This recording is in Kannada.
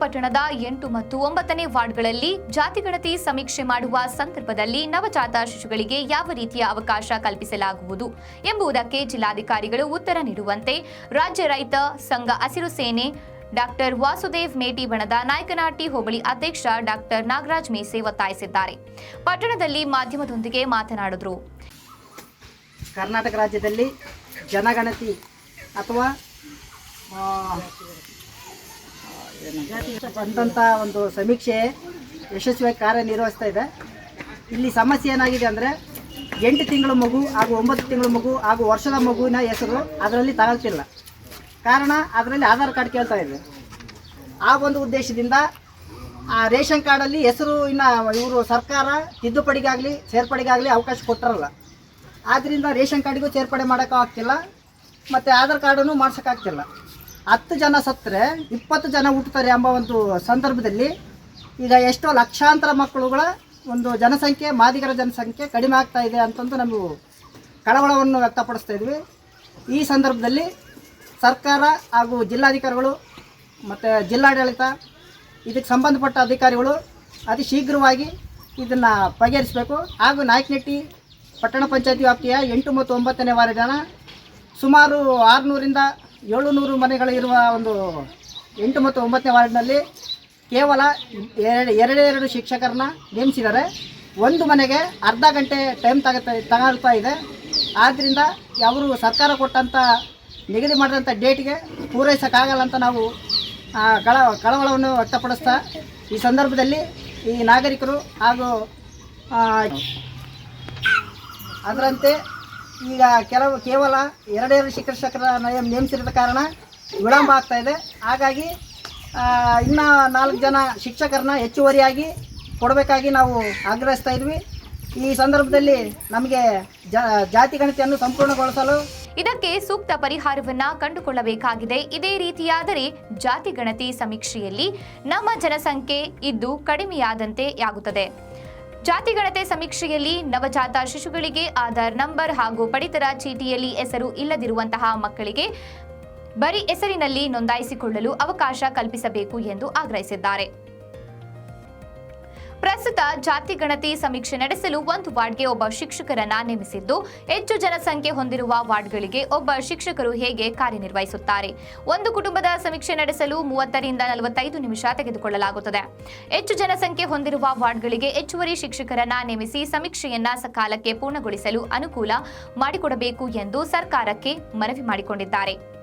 ಪಟ್ಟಣದ ಎಂಟು ಮತ್ತು ಒಂಬತ್ತನೇ ವಾರ್ಡ್ಗಳಲ್ಲಿ ಜಾತಿಗಣತಿ ಸಮೀಕ್ಷೆ ಮಾಡುವ ಸಂದರ್ಭದಲ್ಲಿ ನವಜಾತ ಶಿಶುಗಳಿಗೆ ಯಾವ ರೀತಿಯ ಅವಕಾಶ ಕಲ್ಪಿಸಲಾಗುವುದು ಎಂಬುದಕ್ಕೆ ಜಿಲ್ಲಾಧಿಕಾರಿಗಳು ಉತ್ತರ ನೀಡುವಂತೆ ರಾಜ್ಯ ರೈತ ಸಂಘ ಹಸಿರು ಸೇನೆ ಡಾಕ್ಟರ್ ವಾಸುದೇವ್ ಮೇಟಿ ಬಣದ ನಾಯಕನಹಟ್ಟಿ ಹೋಬಳಿ ಅಧ್ಯಕ್ಷ ಡಾಕ್ಟರ್ ನಾಗರಾಜ್ ಮೇಸೆ ಒತ್ತಾಯಿಸಿದ್ದಾರೆ. ಪಟ್ಟಣದಲ್ಲಿ ಮಾಧ್ಯಮದೊಂದಿಗೆ ಮಾತನಾಡಿದರು. ಕರ್ನಾಟಕ ರಾಜ್ಯದಲ್ಲಿ ಜನಗಣತಿ ಅಥವಾ ಬಂದಂಥ ಒಂದು ಸಮೀಕ್ಷೆ ಯಶಸ್ವಿಯಾಗಿ ಕಾರ್ಯನಿರ್ವಹಿಸ್ತಾ ಇದೆ. ಇಲ್ಲಿ ಸಮಸ್ಯೆ ಏನಾಗಿದೆ ಅಂದರೆ ಎಂಟು ತಿಂಗಳ ಮಗು ಹಾಗೂ ಒಂಬತ್ತು ತಿಂಗಳ ಮಗು ಹಾಗೂ ವರ್ಷದ ಮಗುವಿನ ಹೆಸರು ಅದರಲ್ಲಿ ತಗೊಳ್ತಿಲ್ಲ ಕಾರಣ ಅದರಲ್ಲಿ ಆಧಾರ್ ಕಾರ್ಡ್ ಕೇಳ್ತಾ ಇದೆ. ಆ ಒಂದು ಉದ್ದೇಶದಿಂದ ಆ ರೇಷನ್ ಕಾರ್ಡಲ್ಲಿ ಹೆಸರು ಇನ್ನು ಇವರು ಸರ್ಕಾರ ತಿದ್ದುಪಡಿಗಾಗಲಿ, ಸೇರ್ಪಡೆಗಾಗಲಿ ಅವಕಾಶ ಕೊಟ್ಟರಲ್ಲ. ಆದ್ದರಿಂದ ರೇಷನ್ ಕಾರ್ಡಿಗೂ ಸೇರ್ಪಡೆ ಮಾಡೋಕ್ಕಾಗ್ತಿಲ್ಲ, ಮತ್ತು ಆಧಾರ್ ಕಾರ್ಡನ್ನು ಮಾಡ್ಸೋಕ್ಕಾಗ್ತಿಲ್ಲ. ಹತ್ತು ಜನ ಸತ್ತರೆ, ಇಪ್ಪತ್ತು ಜನ ಹುಟ್ಟುತ್ತಾರೆ ಎಂಬ ಒಂದು ಸಂದರ್ಭದಲ್ಲಿ ಈಗ ಎಷ್ಟೋ ಲಕ್ಷಾಂತರ ಮಕ್ಕಳುಗಳ ಒಂದು ಜನಸಂಖ್ಯೆ, ಮಾದಿಗರ ಜನಸಂಖ್ಯೆ ಕಡಿಮೆ ಆಗ್ತಾ ಇದೆ ಅಂತಂದು ನಾವು ಕಳವಳವನ್ನು ವ್ಯಕ್ತಪಡಿಸ್ತಾ ಇದ್ವಿ. ಈ ಸಂದರ್ಭದಲ್ಲಿ ಸರ್ಕಾರ ಹಾಗೂ ಜಿಲ್ಲಾಧಿಕಾರಿಗಳು ಮತ್ತು ಜಿಲ್ಲಾಡಳಿತ, ಇದಕ್ಕೆ ಸಂಬಂಧಪಟ್ಟ ಅಧಿಕಾರಿಗಳು ಅತಿ ಶೀಘ್ರವಾಗಿ ಇದನ್ನು ಬಗೆಹರಿಸಬೇಕು. ಹಾಗೂ ನಾಯಕನಟ್ಟಿ ಪಟ್ಟಣ ಪಂಚಾಯತಿ ವ್ಯಾಪ್ತಿಯ ಎಂಟು ಮತ್ತು ಒಂಬತ್ತನೇ ವಾರ್ಡಿನ ಸುಮಾರು ಆರುನೂರಿಂದ ಏಳುನೂರು ಮನೆಗಳಿರುವ ಒಂದು ಎಂಟು ಮತ್ತು ಒಂಬತ್ತನೇ ವಾರ್ಡ್ನಲ್ಲಿ ಕೇವಲ ಎರಡು, ಎರಡೇ ಎರಡು ಶಿಕ್ಷಕರನ್ನ ನೇಮಿಸಿದ್ದಾರೆ. ಒಂದು ಮನೆಗೆ ಅರ್ಧ ಗಂಟೆ ಟೈಮ್ ತಗುತ್ತೆ ತಗೊಳ್ತಾ ಇದೆ. ಆದ್ದರಿಂದ ಅವರು ಸರ್ಕಾರ ಕೊಟ್ಟಂಥ ನಿಗದಿ ಮಾಡಿದಂಥ ಡೇಟ್ಗೆ ಪೂರೈಸೋಕ್ಕಾಗಲ್ಲ ಅಂತ ನಾವು ಕಳ, ಕಳವಳವನ್ನು ವ್ಯಕ್ತಪಡಿಸ್ತಾ, ಈ ಸಂದರ್ಭದಲ್ಲಿ ಈ ನಾಗರಿಕರು ಹಾಗೂ ಅದರಂತೆ ಈಗ ಕೆಲವು ಕೇವಲ ಎರಡೆರಡು ಶಿಕ್ಷಕರ ನೇಮ ನೇಮಿಸಿರದ ಕಾರಣ ವಿಳಂಬ ಆಗ್ತಾ ಇದೆ. ಹಾಗಾಗಿ ಇನ್ನು ನಾಲ್ಕು ಜನ ಶಿಕ್ಷಕರನ್ನ ಹೆಚ್ಚುವರಿಯಾಗಿ ಕೊಡಬೇಕಾಗಿ ನಾವು ಆಗ್ರಹಿಸ್ತಾ ಇದ್ವಿ. ಈ ಸಂದರ್ಭದಲ್ಲಿ ನಮಗೆ ಜಾತಿ ಗಣತಿಯನ್ನು ಸಂಪೂರ್ಣಗೊಳಿಸಲು ಇದಕ್ಕೆ ಸೂಕ್ತ ಪರಿಹಾರವನ್ನ ಕಂಡುಕೊಳ್ಳಬೇಕಾಗಿದೆ. ಇದೇ ರೀತಿಯಾದರೆ ಜಾತಿ ಗಣತಿ ಸಮೀಕ್ಷೆಯಲ್ಲಿ ನಮ್ಮ ಜನಸಂಖ್ಯೆ ಇದ್ದು ಕಡಿಮೆಯಾದಂತೆ ಆಗುತ್ತದೆ. ಜಾತಿ ಗಣತಿ ಸಮೀಕ್ಷೆಯಲ್ಲಿ ನವಜಾತ ಶಿಶುಗಳಿಗೆ ಆಧಾರ್ ನಂಬರ್ ಹಾಗೂ ಪಡಿತರ ಚೀಟಿಯಲ್ಲಿ ಹೆಸರು ಇಲ್ಲದಿರುವಂತಹ ಮಕ್ಕಳಿಗೆ ಬರೀ ಹೆಸರಿನಲ್ಲಿ ನೋಂದಾಯಿಸಿಕೊಳ್ಳಲು ಅವಕಾಶ ಕಲ್ಪಿಸಬೇಕು ಎಂದು ಆಗ್ರಹಿಸಿದ್ದಾರೆ. ಪ್ರಸ್ತುತ ಜಾತಿ ಗಣತಿ ಸಮೀಕ್ಷೆ ನಡೆಸಲು ಒಂದು ವಾರ್ಡ್ಗೆ ಒಬ್ಬ ಶಿಕ್ಷಕರನ್ನ ನೇಮಿಸಿದ್ದು, ಹೆಚ್ಚು ಜನಸಂಖ್ಯೆ ಹೊಂದಿರುವ ವಾರ್ಡ್ಗಳಿಗೆ ಒಬ್ಬ ಶಿಕ್ಷಕರು ಹೇಗೆ ಕಾರ್ಯನಿರ್ವಹಿಸುತ್ತಾರೆ? ಒಂದು ಕುಟುಂಬದ ಸಮೀಕ್ಷೆ ನಡೆಸಲು ಮೂವತ್ತರಿಂದ ನಲವತ್ತೈದು ನಿಮಿಷ ತೆಗೆದುಕೊಳ್ಳಲಾಗುತ್ತದೆ. ಹೆಚ್ಚು ಜನಸಂಖ್ಯೆ ಹೊಂದಿರುವ ವಾರ್ಡ್ಗಳಿಗೆ ಹೆಚ್ಚುವರಿ ಶಿಕ್ಷಕರನ್ನ ನೇಮಿಸಿ ಸಮೀಕ್ಷೆಯನ್ನ ಸಕಾಲಕ್ಕೆ ಪೂರ್ಣಗೊಳಿಸಲು ಅನುಕೂಲ ಮಾಡಿಕೊಡಬೇಕು ಎಂದು ಸರ್ಕಾರಕ್ಕೆ ಮನವಿ ಮಾಡಿಕೊಂಡಿದ್ದಾರೆ.